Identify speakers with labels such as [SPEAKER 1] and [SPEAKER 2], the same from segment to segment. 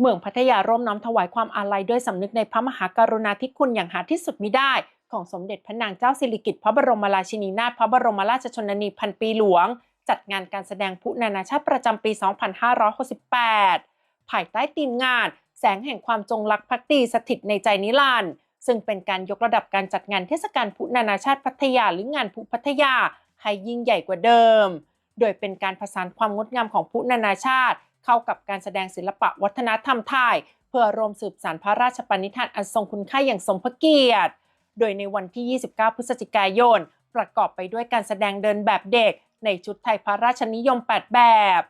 [SPEAKER 1] เมืองพัทยาร่วมน้อมถวายความอาลัยด้วยสำนึกในพระมหากรุณาธิคุณอย่างหาที่สุดมิได้ ของสมเด็จพระนางเจ้าสิริกิติ์พระบรมราชินีนาถพระบรมราชชนนีพันปีหลวง จัดงานการแสดงพุนานาชาติประจำปี 2568 ภายใต้ธีมงาน แสงแห่งความจงรักภักดีสถิตในใจนิรันดร์ซึ่งเป็นการยกระดับการจัดงานเทศกาลพุนานาชาติพัทยาหรืองานพุพัทยาให้ยิ่งใหญ่กว่าเดิม โดยเป็นการผสานความงดงามของพุนานาชาติ เข้ากับการแสดงศิลปะวัฒนธรรมไทย เพื่อรวมสืบสานพระราชปณิธานอันทรงคุณค่าอย่างสมพระเกียรติ โดยในวันที่ 29 พฤศจิกายน ประกอบไปด้วยการแสดงเดินแบบเด็ก ในชุดไทยพระราชนิยม 8 แบบ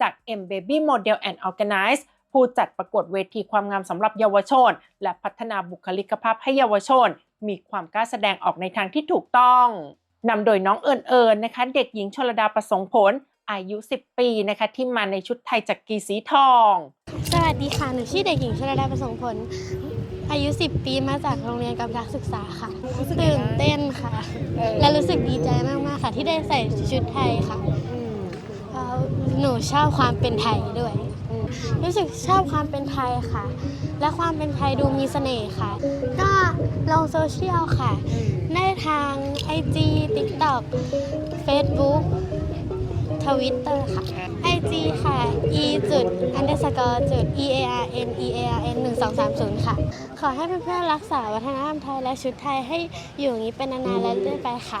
[SPEAKER 1] จาก M Baby Model and Organize ผู้จัดประกวดเวทีความงามสำหรับเยาวชน และพัฒนาบุคลิกภาพให้เยาวชน มีความกล้าแสดงออกในทางที่ถูกต้องนำโดยน้องเอิญเอิญนะคะ เด็กหญิงชลดาประสงค์ผล อายุ 10 ปีนะคะ ที่มาในชุดไทยจากกีสีทอง
[SPEAKER 2] สวัสดีค่ะ หนูชื่อเด็กหญิงชลดาประสงค์ผล อายุ 10 ปีมาจากโรงเรียนกำลังศึกษาค่ะตื่นเต้นค่ะ และรู้สึกดีใจมาก ๆ ค่ะ ที่ได้ใส่ชุดไทยค่ะเพราะหนูชอบความเป็นไทยด้วย รู้สึกชอบความเป็นไทยค่ะ และความเป็นไทยดูมีเสน่ห์ค่ะ ก็ลงโซเชียลค่ะ ได้ทาง IG TikTok Facebook ท วิตเตอร์ค่ะ IG ค่ะ e จุด underscore จุด e a r n e a r n 1 2 3 0 ค่ะ ขอให้เพื่อนๆรักษาวัฒนธรรมไทยและชุดไทยให้อยู่อย่างนี้เป็นนานๆและเรื่อยๆไปค่ะ